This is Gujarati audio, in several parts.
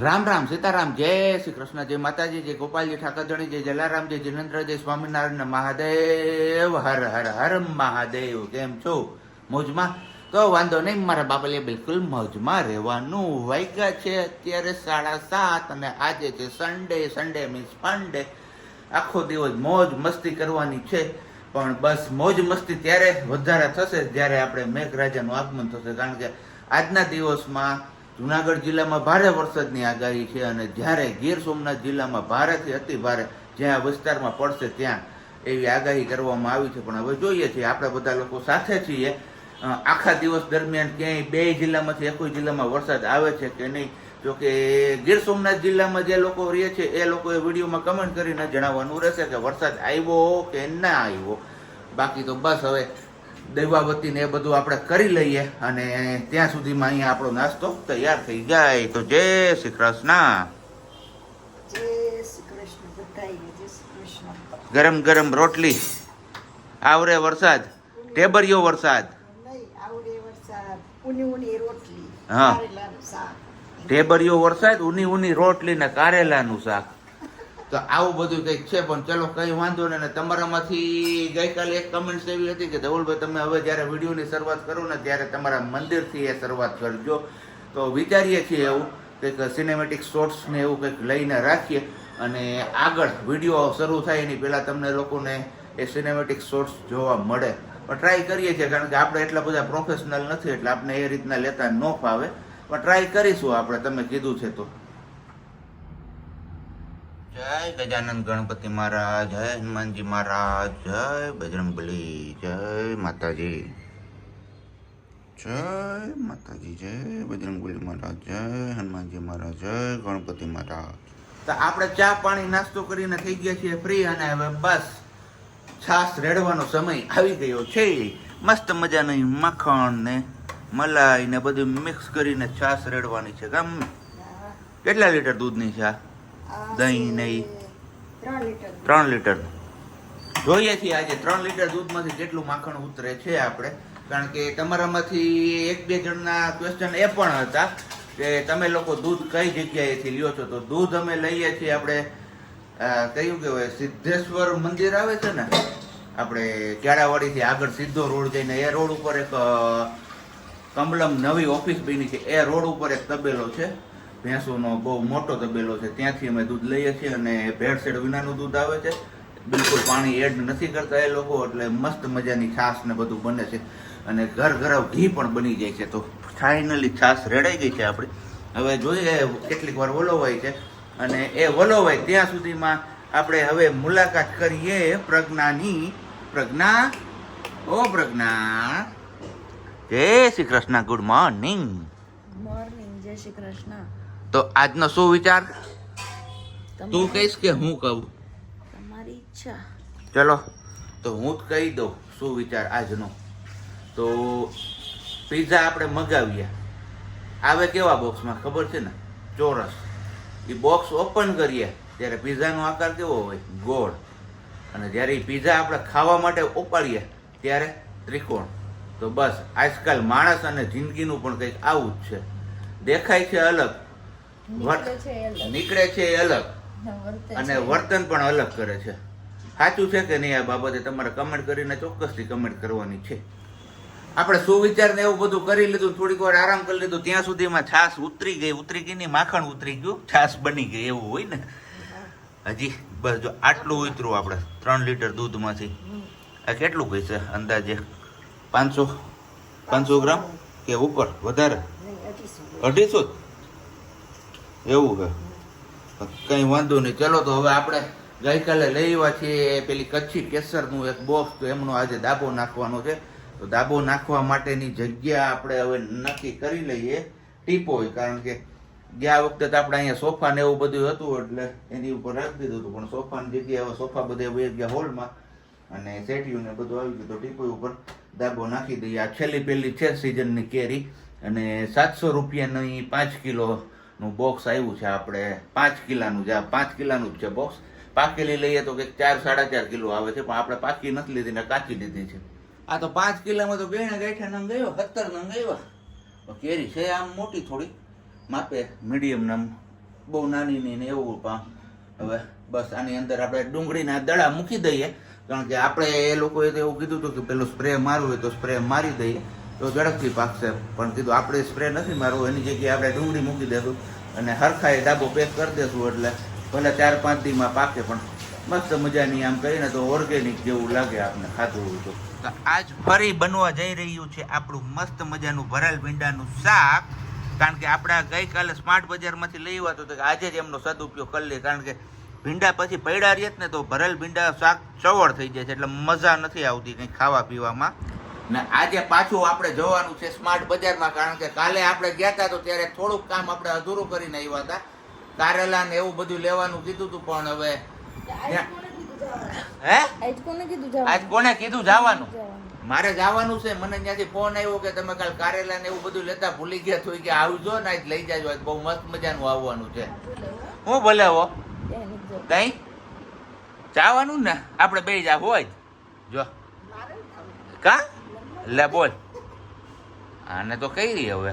રામ રામ, સીતારામ, જય શ્રી કૃષ્ણ, જય માતાજી, જય ગોપાલજી ઠાકરધણી જય જલારામ, જય જિનેન્દ્ર, જય સ્વામિનારાયણ, મહાદેવ, હર હર હર મહાદેવ, કેમ છો? મોજમાં? તો વાંધો નહીં, મારા બાપલે બિલકુલ મોજમાં રહેવાનું વાગ્યા છે. અત્યારે સાડા સાત અને આજે છે સન્ડે સન્ડે મીન્સ ફંડે આખો દિવસ મોજ મસ્તી કરવાની છે. પણ બસ મોજ મસ્તી ત્યારે વધારે થશે જ્યારે આપણે મેઘરાજાનું આગમન થશે. કારણ કે આજના દિવસમાં જુનાગઢ જિલ્લામાં ભારે વરસાદની આગાહી છે અને જ્યારે ગીર સોમનાથ જિલ્લામાં ભારેથી અતિ ભારે જ્યાં વિસ્તારમાં પડશે ત્યાં એવી આગાહી કરવામાં આવી છે. પણ હવે જોઈએ છીએ, આપણે બધા લોકો સાથે છીએ. આખા દિવસ દરમિયાન ક્યાંય બે જિલ્લામાંથી એકય જિલ્લામાં વરસાદ આવે છે કે નહીં? જો કે ગીર સોમનાથ જિલ્લામાં જે લોકો રહે છે, એ લોકોએ વિડીયોમાં કમેન્ટ કરીને જણાવવાનું રહેશે કે વરસાદ આવ્યો કે ના આવ્યો. બાકી તો બસ હવે દૈવાવતી ને એ બધું આપણે કરી લઈએ અને ત્યાં સુધીમાં અહીંયા આપણો નાસ્તો તૈયાર થઈ જાય. તો જય શ્રી કૃષ્ણ. ગરમ ગરમ રોટલી. આવરે વરસાદ. ટેબરિયો વરસાદ. હા. ઢેબરિયો વરસાદ ઉની ઉની રોટલી ને કારેલાનું શાક. તો આવું બધું કંઈક છે, પણ ચલો કંઈ વાંધો નહીં. અને તમારામાંથી ગઈકાલે એક કમેન્ટ્સ એવી હતી કે, ધવલભાઈ, તમે હવે જ્યારે વિડીયોની શરૂઆત કરો ને, ત્યારે તમારા મંદિરથી એ શરૂઆત કરજો. તો વિચારીએ છીએ એવું, કંઈક સિનેમેટિક શોર્ટ્સને એવું કંઈક લઈને રાખીએ. અને આગળ વીડિયો શરૂ થાય એની પહેલાં તમને લોકોને એ સિનેમેટિક શોર્ટ્સ જોવા મળે. પણ ટ્રાય કરીએ છીએ, કારણ કે આપણે એટલા બધા પ્રોફેશનલ નથી, એટલે આપણે એ રીતના લેતા ન ફાવે. પણ ટ્રાય કરીશું, આપણે, તમે કીધું છે તો. જય ગજાનંદ ગણપતિ મહારાજ, જય હનુમાનજી મહારાજ, જય બજરંગબલી, જય માતાજી. જય માતાજી, જય બજરંગબલી મહારાજ, જય હનુમાનજી મહારાજ, જય ગણપતિ મહારાજ. તો આપણે ચા પાણી નાસ્તો કરીને થઈ ગયા છીએ ફ્રી અને હવે બસ છાશ રેડવાનો સમય આવી ગયો છે. મસ્ત મજાની મખણ ને મલાઈ ને બધું મિક્સ કરીને છાશ રેડવાની છે. ગામ કેટલા લીટર દૂધની છે આ દહીં નહીં. ત્રણ લીટર જોઈએ છીએ આજે ત્રણ લીટર દૂધમાંથી કેટલું માખણ ઉતરે છે આપણે. કારણ કે તમારામાંથી એક બે જણના ક્વેશ્ચન એ પણ હતા કે તમે લોકો દૂધ કઈ જગ્યાએથી લ્યો છો? તો દૂધ અમે લઈએ છીએ આપણે કહ્યું કયું કહેવાય? સિદ્ધેશ્વર મંદિર આવે છે ને આપણે કેળાવાડીથી આગળ સીધો રોડ જઈને એ રોડ ઉપર એક કમલમ નવી ઓફિસ બની છે. એ રોડ ઉપર એક તબેલો છે. ભેંસોનો બહુ મોટો તબેલો છે. ત્યાંથી અમે દૂધ લઈએ છીએ અને ભેળસેળ વિનાનું દૂધ આવે છે. બિલકુલ પાણી એડ નથી કરતા એ લોકો, એટલે મસ્ત મજાની છાશ ને બધું બને છે. અને ઘર ઘર ઘી પણ બની જાય છે. તો ફાઇનલી છાશ રેડાઈ ગઈ છે આપણી. હવે જોઈએ કેટલીક વાર વલોવાય છે. અને એ વલોવાય ત્યાં સુધીમાં આપણે હવે મુલાકાત કરીએ પ્રજ્ઞાની, પ્રજ્ઞા, ઓ પ્રજ્ઞા. જય Shri Krishna, good morning. Morning, જય શ્રી કૃષ્ણ. તો આજનો શું વિચાર? તું કહીશ કે હું કહું? તમારી ઈચ્છા. ચલો. તો હું જ કહી દઉં શું વિચાર આજનો. તો પીઝા આપણે મગાવીએ. આવે કેવા બોક્સમાં ખબર છે ને? ચોરસ. એ બોક્સ ઓપન કરીએ ત્યારે પીઝાનો આકાર કેવો હોય? ગોળ. અને જ્યારે એ પીઝા આપણે ખાવા માટે ઉપાડીએ ત્યારે ત્રિકોણ. તો બસ આજકાલ માણસ અને જિંદગીનું પણ કંઈક આવું જ છે. દેખાય છે અલગ. નીકળે છે એ અલગ. અને વર્તન પણ અલગ કરે છે. સાચું છે કે નહીં આ બાબતે તમારે કમેન્ટ કરીને ચોક્કસથી કમેન્ટ કરવાની છે. આપણે સુવિચાર ને એવું બધું કરી લીધું થોડીક વાર આરામ કરી લીધું ત્યાં સુધીમાં છાસ ઉતરી ગઈ ઉતરી ગઈ નહીં માખણ ઉતરી ગયું છાસ બની ગઈ એવું હોય ને. હજી બસ જો આટલું ઉતરું આપણે ત્રણ લીટર દૂધમાંથી. આ કેટલું છે અંદાજે? પાંચસો? પાંચસો ગ્રામ? કે ઉપર? વધારે? અઢીસો. એવું છે. કઈ વાંધો નહીં. ચલો તો હવે આપણે ગઈકાલે લઈ આવ્યા છીએ પેલી કચ્છી કેસરનું એક બોક્સ તો એમનો આજે દાબો નાખવાનો છે. તો દાબો નાખવા માટેની જગ્યા આપણે હવે નક્કી કરી લઈએ. ટીપો કારણ કે ગયા વખતે તો આપણે અહીંયા સોફા ને એવું બધું હતું, એટલે એની ઉપર રાખી દીધું હતું. પણ સોફાની જગ્યાએ હવે સોફા બધે વહી ગયા હોલમાં. અને સેટિયું ને બધું આવી ગયું. તો ટીપો ઉપર દાબો નાખી દઈએ. આ છેલ્લી પેલી છે સિઝનની કેરી. અને સાતસો રૂપિયાની પાંચ કિલોનું બોક્સ આવ્યું છે આપણે, પાંચ કિલાનું આ પાંચ કિલાનું જ છે બોક્સ પાકેલી લઈએ તો કંઈક ચાર, સાડા ચાર કિલો આવે છે, પણ આપણે પાકી નથી લીધી ને કાચી લીધી છે. આ તો પાંચ કિલોમાં તો ગયણા ગાંઠા નંગ ગયો સત્તર નંગ આવ્યા કેરી છે આમ મોટી થોડી. માપે મીડિયમ નમ બહુ નાની નહીં ને એવું પણ હવે બસ આની અંદર આપણે ડુંગળીના દડા મૂકી દઈએ. કારણ કે આપણે એ લોકોએ તો એવું કીધું હતું કે પેલું સ્પ્રે મારવું હોય તો સ્પ્રે મારી દઈએ. તો ઝડપથી પાકશે પણ કીધું, આપણે સ્પ્રે નથી મારવું, એની જગ્યાએ આપણે ડુંગળી મૂકી દઈશું અને હરખાએ ડાબો પેક કરી દેશું એટલે ભલે ચાર પાંચ દીમાં પાકે, પણ મસ્ત મજાની આમ કહીને તો ઓર્ગેનિક જેવું લાગે આપણે ખાતું હોય તો. આજ ફરી બનવા જઈ રહ્યું છે આપણું મસ્ત મજાનું ભરેલ ભીંડાનું શાક. કારણ કે આપણે ગઈકાલે સ્માર્ટ બજારમાંથી લઈ આવ્યા તો આજે જ એમનો સદુપયોગ કરી લઈએ કારણ કે ભીંડા પછી પૈડા રહીએ ને તો ભરેલ ભીંડા શાક ચવળ થઈ જાય છે, એટલે મજા નથી આવતી કંઈ ખાવા પીવામાં. ને આજે પાછું આપણે જવાનું છે સ્માર્ટ બજારમાં કારણ કે કાલે આપણે ગયા હતા તો ત્યારે થોડુંક કામ આપણે અધૂરું કરીને આવ્યા હતા કારેલા ને એવું બધું લેવાનું કીધું હતું પણ હવે હે? આજ કોને કીધું જવાનું. મારે જવાનું છે મને ત્યાંથી ફોન આવ્યો કે તમે કાલ કારેલા ને એવું બધું લેતા ભૂલી ગયા છો કે આવજો ને આજ લઈ જાજો આજ બહુ મસ્ત મજાનું આવવાનું છે. હું ભલે હો? કઈ જવાનું ને? આપણે બે જા હોય જો. કા? લે બોલ. આને તો કઈ રહી હવે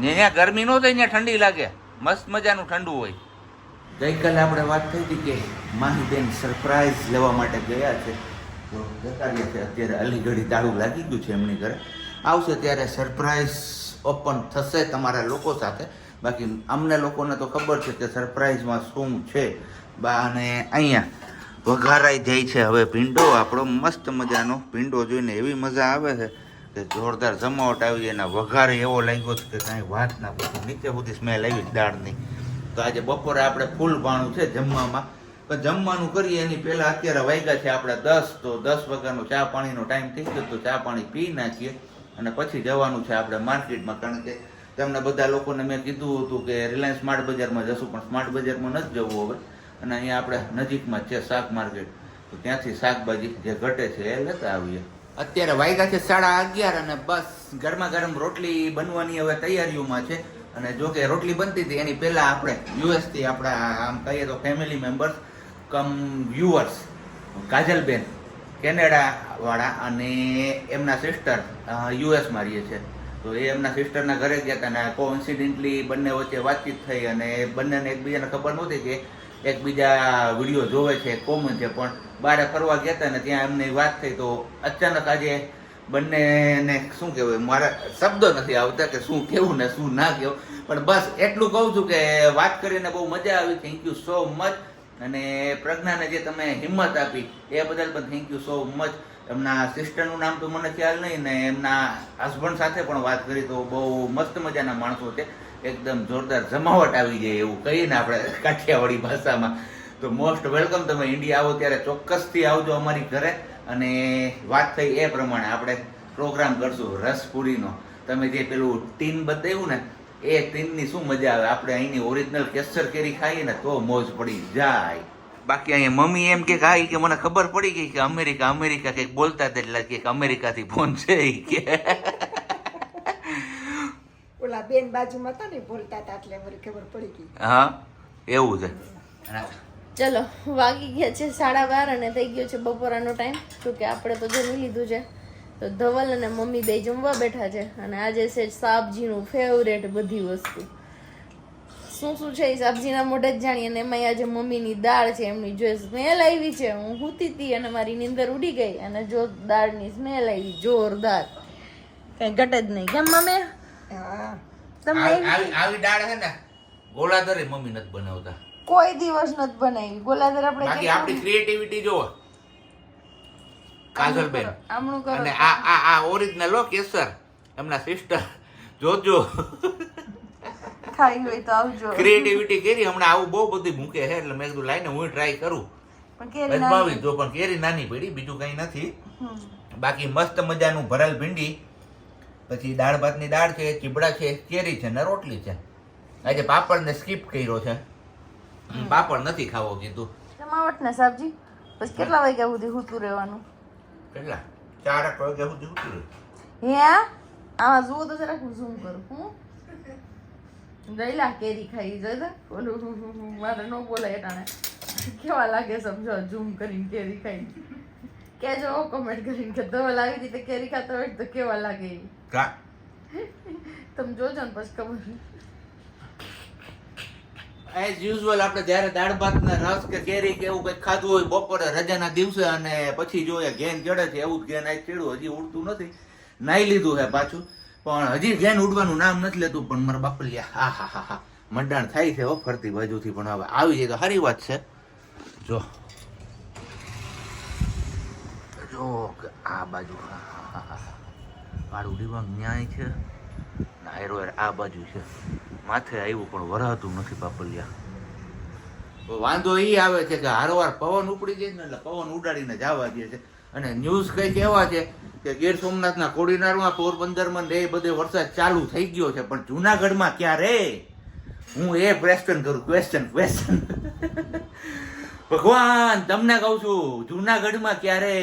ત્યાં ગરમી નો થાય ઠંડી લાગે. મસ્ત મજાનું ઠંડુ હોય. ગઈકાલે આપણે વાત થઈ હતી કે માહીબેન સરપ્રાઈઝ લેવા માટે ગયા છે. તો જતા રહ્યા છે. અત્યારે અલીગઢી દારૂ લાગી ગયું છે એમની ઘરે. આવશે ત્યારે સરપ્રાઈઝ ઓપન થશે તમારા લોકો સાથે. બાકી અમને લોકોને તો ખબર છે કે સરપ્રાઈઝમાં શું છે. બા અને અહીંયા વઘારાઈ જાય છે. હવે ભીંડો, આપણો મસ્ત મજાનો ભીંડો જોઈને એવી મજા આવે છે કે જોરદાર જમાવટ આવી એના વઘાર એવો લાગ્યો છે કે કાંઈ વાત ના પૂછો. નીચે સુધી સ્મેલ આવી દાળની. તો આજે બપોરે આપણે ફૂલ ભાણું છે જમવામાં. પણ જમવાનું કરીએ, એની પહેલાં અત્યારે વાગ્યા છે આપણે દસ. તો દસ વાગ્યાનો ચા પાણીનો ટાઈમ થઈ ગયો તો ચા પાણી પી નાખીએ અને પછી જવાનું છે આપણે માર્કેટમાં. કારણ કે તમને બધા લોકોને મેં કીધું હતું કે રિલાયન્સ સ્માર્ટ બજારમાં જશું, પણ સ્માર્ટ બજારમાં નથી જવું હવે. અને અહીંયા આપણે નજીકમાં છે શાક માર્કેટ. તો ત્યાંથી શાકભાજી જે ઘટે છે એ લેતા આવીએ. અત્યારે વાગ્યા છે સાડા અગિયાર અને બસ ગરમા ગરમ રોટલી બનવાની હવે તૈયારીઓમાં છે. અને જો કે રોટલી બનતી હતી, એની પહેલાં આપણે યુએસથી આપણા, આમ કહીએ તો family members come viewers Kajalben, કેનેડાવાળા અને એમના સિસ્ટર યુએસમાં રહીએ છે. તો એ એમના સિસ્ટરના ઘરે ગયા હતા અને કોઇન્સિડેન્ટલી બંને વચ્ચે વાતચીત થઈ અને બંનેને એકબીજાને ખબર નહોતી કે એકબીજા વીડિયો જોવે છે કોમન છે, પણ બહાર ફરવા ગયા હતા ને ત્યાં એમની વાત થઈ તો અચાનક આજે બંનેને શું કહેવાય, મારા શબ્દો નથી આવતા કે શું કેવું ને શું ના કેવું, પણ બસ એટલું કહું છું કે વાત કરીને બહુ મજા આવી. થેન્ક યુ સો મચ અને પ્રજ્ઞાને જે તમે હિંમત આપી, એ બદલ પણ થેન્ક યુ સો મચ એમના સિસ્ટરનું નામ તો મને ખ્યાલ નહીં ને એમના હસબન્ડ સાથે પણ વાત કરી તો બહુ મસ્ત મજાના માણસો છે. એકદમ જોરદાર જમાવટ આવી જાય એવું કહીએ ને આપણે કાઠિયાવાડી ભાષામાં. તો મોસ્ટ વેલકમ તમે ઇન્ડિયા આવો ત્યારે ચોક્કસથી આવજો અમારી ઘરે. અને વાત થઈ એ પ્રમાણે આપણે પ્રોગ્રામ કરશું રસપુરીનો. તમે જે પેલું ટીન બતાવ્યું ને, એ ટીનની શું મજા આવે? આપણે અહીંની ઓરિજિનલ કેસર કેરી ખાઈએ ને તો મોજ પડી જાય. બાકી અહીંયા મમ્મી એમ કે હા કે મને ખબર પડી ગઈ કે અમેરિકા અમેરિકા કંઈક બોલતા હતા એટલે કે અમેરિકાથી ફોન છે કે. ઓલા બેન બાજુમાં હતા ને બોલતા હતા એટલે મને ખબર પડી ગઈ. હા એવું છે. ચલો વાગી ગયા છે સાડા બાર અને થઈ ગયો છે બપોરાનો ટાઈમ તો કે આપણે તો જમી લીધું છે. તો ધવલ અને મમ્મી બે જમવા બેઠા છે અને આજે છે સાબજીનું ફેવરેટ બધી વસ્તુ. શું શું છે એ સાબજીના મોઢે જ જાણીએ અને એમાં આજે મમ્મીની દાળ છે એમની જો સ્મેલ આવી છે હું હૂતી હતી અને મારી નીંદર ઉડી ગઈ અને જો દાળની સ્મેલ આવી જોરદાર. કઈ ઘટે જ નહીં. કેમ મમ્મી? હા. તમને આવી આવી- દાળ છે ને ગોળાધરે મમ્મી નથી બનાવતા. કોઈ દિવસ નથી બનાવી. ગોલાધર આપણે બાકી આપણી ક્રિએટિવિટી જોવો. કાજલબેન આમણું કરો અને આ આ આ ઓરિજિનલ હો કેસર. એમના સિસ્ટર જોજો. ખાઈ હોય તો આવજો. ક્રિએટિવિટી કરી હમણાં આવું બહુ બધી મૂકે છે એટલે મેં કીધું લાઈને હું ટ્રાય કરું. પણ કેરી નાની. જો પણ કેરી નાની પડી બીજું કઈ નથી. બાકી મસ્ત મજાનું ભરેલ ભીંડી. પછી દાળ ભાતની દાળ છે ચીબડા છે કેરી છે ને રોટલી છે. આજે પાપડ ને સ્કીપ કર્યો છે. પાપડ નથી ખાવો કીધું. જમાવટ ને સાબજી. પછી કેટલા વાગ્યા સુધી હૂતું રહેવાનું? કેટલા? ચાર વાગ્યા સુધી ઉતરી રહ્યું. હે આવા જુઓ તો જરાક ઝૂમ કરું. હું? ગયેલા કેરી ખાઈ જતા ઓલું મારે ન બોલાય એટાણે. કેવા લાગે સમજો ઝૂમ કરીને કેરી ખાઈ કેજો કમેન્ટ કરીને કે ધવલ આવી રીતે કેરી ખાતો હોય તો કેવા લાગે કા? તમે જોજો ને પછી ખબર. એઝ યુઝ્યુઅલ આપણે જ્યારે દાળ ભાત ને રસ કે કેરી કે એવું કંઈક ખાધું હોય બપોરે રજાના દિવસે અને પછી જોઈએ ઘેન ચડે છે એવું જ ઘેન આજ ચડ્યું હજી ઉડતું નથી. નાઈ લીધું છે પાછું પણ હજી ઘેન ઉડવાનું નામ નથી લેતું પણ મારા બાપલિયા હા હા હા હા. મંડાણ થાય છે હો ફરતી બાજુથી પણ હવે આવી જાય તો સારી વાત છે. જો. જો આ બાજુ. હા ડિબાંગ ન્યાય છે. નાયરો આ બાજુ છે. માથે આવ્યું પણ વરાતું નથી પાપલિયા. વાંધો એ આવે છે કે હારોવાર પવન ઉપડી જાય ને એટલે પવન ઉડાડીને જવા દે છે. અને ન્યૂઝ કંઈક એવા છે કે ગીર સોમનાથના કોડીનારમાં પોરબંદરમાં ને એ બધે વરસાદ ચાલુ થઈ ગયો છે, પણ જુનાગઢમાં ક્યારે હું એ ક્વેશ્ચન કરું ક્વેશ્ચન ક્વેશ્ચન ભગવાન, તમને કહું છું, જુનાગઢમાં ક્યારે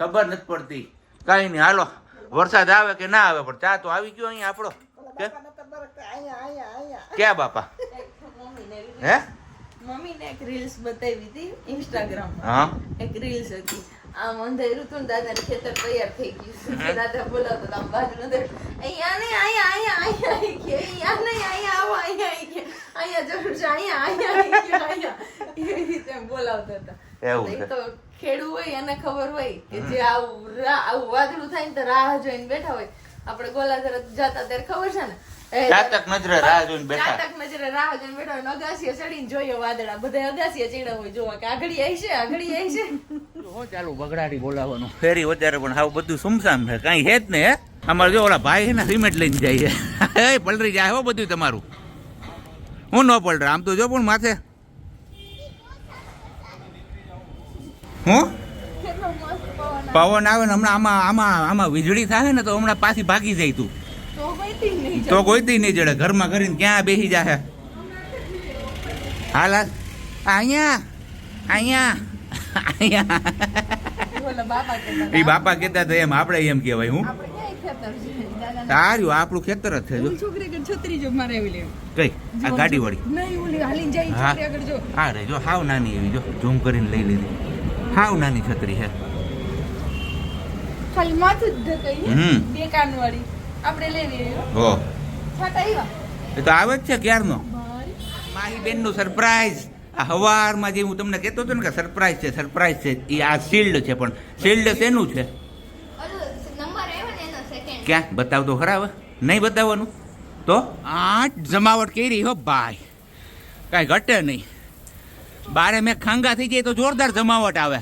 ખબર નથી પડતી. કાંઈ નહીં હાલો. વરસાદ આવે કે ના આવે પણ ચા તો આવી ગયો અહીંયા આપણો. ક્યાં બાપા? હે? મમ્મીને એક રીલ્સ બતાવી હતી ઇન્સ્ટાગ્રામ હા. એક રીલ્સ હતી. આમ અંધારું હતું ને ખેતર તૈયાર થઈ ગયું દાદા બોલાવતા હતા, આમ બાજુ અંદર અહીંયા નહીં અહીંયા અહીંયા અહીંયા આવી ગયા. અહીંયા નહીં અહીંયા આવો અહીંયા આવી ગયા. અહીંયા જરૂર છે અહીંયા અહીંયા આવી ગયા. અહીંયા. એવી રીતે બોલાવતા હતા. એવું તો ખેડૂ હોય એને ખબર હોય કે જે આવું આવું વાદળું થાય ને તો રાહ જોઈને બેઠા હોય. આપણે ગોલા તરફ જતા ત્યારે ખબર છે ને? ચાતક નજરે રાહ જોઈને બેઠા. ચાતક નજરે રાહ જોઈને બેઠા હોય અગાસીએ ચડીને જોઈએ વાદળા. બધા અગાસીએ ચડ્યા હોય. જોવા કે આગળી આવી છે આગળી આવી છે. ચાલુ બગડાડી બોલાવવાનું. ફેરી અત્યારે પણ આવું બધું સુમસામ છે. કાંઈ છે જ ને હે? અમારે જો ઓલા ભાઈ છે ને સિમેન્ટ લઈને જાય છે. એ પલરી જાય હો બધું તમારું. હું ન પલરા આમ તો જો પણ માથે હું? પવન આવે. ને હમણાં આમાં આમાં આમાં વીજળી થાય ને તો હમણાં પાછી ભાગી જાય તું. તો કોઈ દી નહીં જડે. ઘરમાં કરીને ક્યાં બેસી જાહે? હાલ હાલ. અહીંયા અહીંયા અહીંયા. એ બાપા કહેતા હતા. એમ આપણે એમ કહેવાય હું? સારું આપણું ખેતર જ છે જો. છોકરી આગળ છત્રી જો મારે એવી લેવી. કઈ? આ ગાડી વાળી? નહીં ઓલી હાલીને જાય હા. છોકરી આગળ જો. હા રે જો હાવ નાની એવી જો. ઝૂમ કરીને લઈ લીધી. હાવ નાની છત્રી છે. ખાલી માથું જ ઢકાઈ બે કાન વાળી આપણે લેવી હો. એ તો આવે જ છે ક્યારનો? માહી બેનનું સરપ્રાઈઝ આ હવારમાં જે હું તમને કહેતો હતો ને કે સરપ્રાઈઝ છે સરપ્રાઈઝ છે એ આ શિલ્ડ છે પણ. શિલ્ડ શેનું છે? ને ક્યાં? બતાવ તો ખરા હવે? નહીં બતાવવાનું? તો? આઠ જમાવટ કરી હો ભાઈ. કાંઈ ઘટે નહીં. બારે મેં ખાંગા થઈ જાય તો જોરદાર જમાવટ આવે.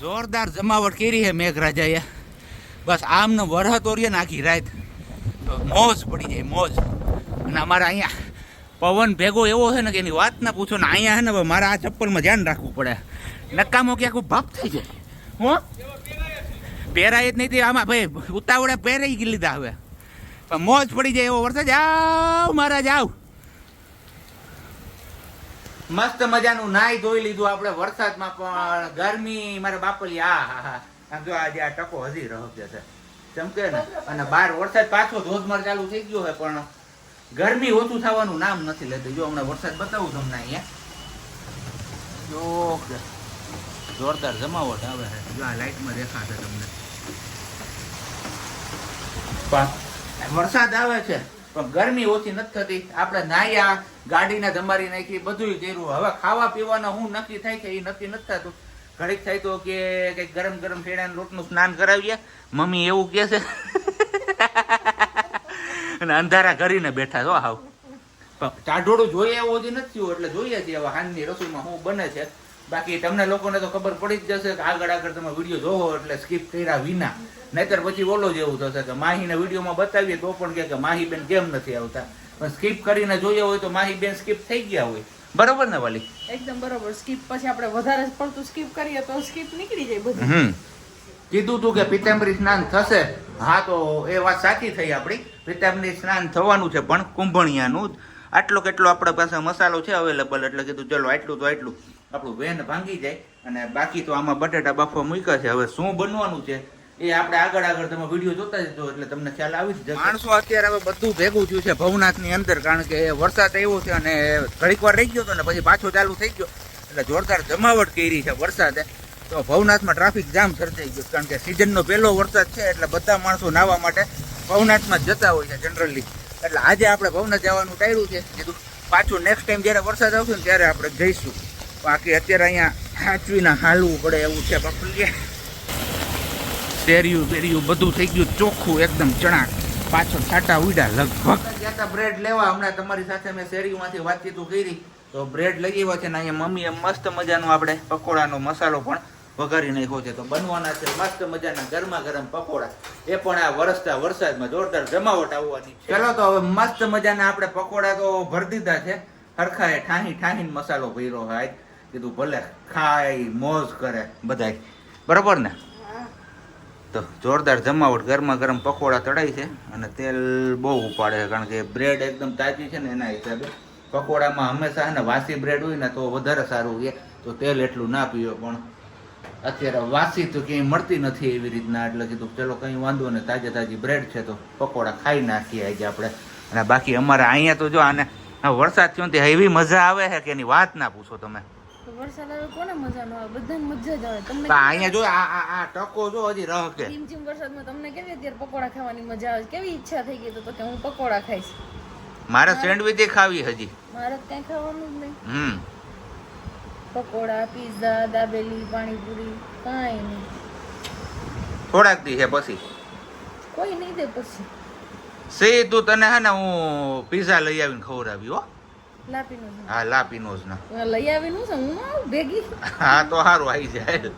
જોરદાર જમાવટ કરી છે મેઘરાજાએ. બસ આમને વરહત ઓરીએ ને આખી રાત મોજ પડી જાય, મોજ. અને અમારે અહીંયા પવન ભેગો એવો છે ને કે એની વાત ના પૂછો ને અહીંયા છે ને મારા આ ચપ્પલમાં ધ્યાન રાખવું પડે. નકામો ક્યાંક ભાપ થઈ જાય. હું? પહેરાય જ નહીં આમાં ભાઈ, ઉતાવળે પહેરાઈ લીધા હવે. મોજ પડી જાય એવો વરસાદ. આવ મારા જાવ. મસ્ત મજાનું નાઈ ધોઈ લીધું આપણે વરસાદમાં પણ ગરમી મારા બાપલી આ હા હા. આમ જો આજે આ ટકો હજી રહે છે. ચમકે ને અને બાર વરસાદ પાછો ધોધમાર ચાલુ થઈ ગયો છે પણ ગરમી ઓછું થવાનું નામ નથી લેતું. જો હમણાં વરસાદ બતાવું તમને અહીંયા. ઓકે જોરદાર જમાવટ આવે છે. જો આ લાઈટમાં દેખાશે તમને. પણ વરસાદ આવે છે. પણ ગરમી ઓછી નથી થતી. આપણે નાયા, ગાડીને ધમારી નાખી બધું કર્યું. હવે ખાવા પીવાના હું નક્કી થાય છે એ નક્કી નથી થતું. ઘડીક થાય તો કે કંઈક ગરમ ગરમ ફેડાના લોટનું સ્નાન કરાવીએ. મમ્મી એવું કહે છે. અને અંધારા કરીને બેઠા છો, હાવ. ચાઢોડું જોઈએ એવું નથી એટલે જોઈએ છીએ હવે હાંજની રસોઈમાં શું બને છે. બાકી તમને લોકોને તો ખબર પડી જ જશે કે આગળ આગળ તમે વીડિયો જોવો એટલે સ્કીપ કર્યા વિના. નહીતર પછી ઓલો જેવું થશે કે માહીને વિડીયોમાં બતાવીએ તો પણ કે માહી બેન કેમ નથી આવતા. પણ સ્કીપ કરીને જોઈએ હોય તો માહી બેન સ્કીપ થઈ ગયા હોય. બરોબર ને વાલી? એકદમ બરોબર. સ્કીપ પછી આપણે વધારે પડતું સ્કીપ કરીએ તો સ્કીપ નીકળી જાય બધું. હમ. કીધું તું કે પિતાંબરી સ્નાન થશે. હા તો એ વાત સાચી થઈ આપણી. પિતાંબરી સ્નાન થવાનું છે પણ કુંભણિયાનું. આટલો કેટલો આપણા પાસે મસાલો છે અવેલેબલ એટલે કીધું ચલો આટલું તો આટલું. આપણું વેન ભાંગી જાય અને બાકી તો આમાં બટેટા બાફવા મૂક્યા છે. હવે શું બનવાનું છે એ આપણે આગળ આગળ તમે વીડિયો જોતા જજો એટલે તમને ખ્યાલ આવી જ માણસો અત્યારે હવે બધું ભેગું થયું છે, ભવનાથની અંદર, કારણ કે વરસાદ આવ્યો છે અને ઘડીક વાર રહી ગયો હતો ને પછી પાછો ચાલુ થઈ ગયો. એટલે જોરદાર જમાવટ કરી છે વરસાદે. તો ભવનાથમાં ટ્રાફિક જામ સર્જાઈ ગયો, કારણ કે સિઝનનો પહેલો વરસાદ છે, એટલે બધા માણસો નાહવા માટે ભવનાથમાં જતા હોય છે જનરલી એટલે આજે આપણે ભવનાથ જવાનું ટાળ્યું છે. કીધું, પાછું નેક્સ્ટ ટાઈમ જ્યારે વરસાદ આવશે ને ત્યારે આપણે જઈશું. બાકી અત્યારે અહીંયા સાચવીને હાલવું પડે એવું છે પકડીએ શેરિયું, બેરિયું, બધું થઈ ગયું ચોખ્ખું, એકદમ ચણા પાછળ છાટા ઉડ્યા લગભગ. ગયા બ્રેડ લેવા, હમણાં તમારી સાથે મેં શેરીમાંથી વાતચીત કરી. તો બ્રેડ લઈ આવ્યા છે ને અહીંયા મમ્મીએ મસ્ત મજાનું આપણે પકોડાનો મસાલો પણ વઘારી નાખ્યો છે તો બનવાના છે મસ્ત મજાના ગરમા ગરમ પકોડા. એ પણ આ વરસતા વરસાદમાં જોરદાર જમાવટ આવવાની ચલો તો હવે મસ્ત મજાના આપણે પકોડા તો ભરી દીધા છે. હરખાએ ઠાહી ઠાહીને મસાલો ભર્યો હોય. કીધું ભલે ખાય મોજ કરે બધાય. બરોબર ને? તો જોરદાર જમાવટ ગરમા ગરમ પકોડા તળાય છે અને તેલ બહુ ઉપાડે છે. કારણ કે બ્રેડ એકદમ તાજી છે ને એના હિસાબે. પકોડામાં હંમેશા ને વાસી બ્રેડ હોય ને તો વધારે સારું છે તો તેલ એટલું ના પીવો પણ અત્યારે વાસી તો ક્યાંય મળતી નથી એવી રીતના એટલે કીધું ચલો કંઈ વાંધો ને તાજે તાજી બ્રેડ છે તો પકોડા ખાઈ નાખીએ આજે આપણે. અને બાકી અમારે અહીંયા તો જો આને વરસાદ થયો ને તે એવી મજા આવે છે કે એની વાત ના પૂછો તમે. વરસાદ આવે કોને મજા ન આવે? બધાને મજા જ આવે. તમને અહીંયા જો આ આ આ ટકો જો હજી રહ કે. ચીમ ચીમ વરસાદમાં તમને કેવી અત્યારે પકોડા ખાવાની મજા આવે? કેવી ઈચ્છા થઈ ગઈ તો કે હું પકોડા ખાઈશ? મારે સેન્ડવિચ ખાવી હજી. મારે કઈ ખાવાનું જ નહીં. હમ. પકોડા પીઝા દાબેલી પાણીપુરી કાંઈ નહીં. થોડાક દી છે પછી. કોઈ નહીં દે પછી. સીધું તને હે ને હું પીઝા લઈ આવીને ખવડાવી હો. લાપીનો હા લાપીનો જ ના લઈ આવીનું છે હું ભેગી. હા તો સારું આવી જાય.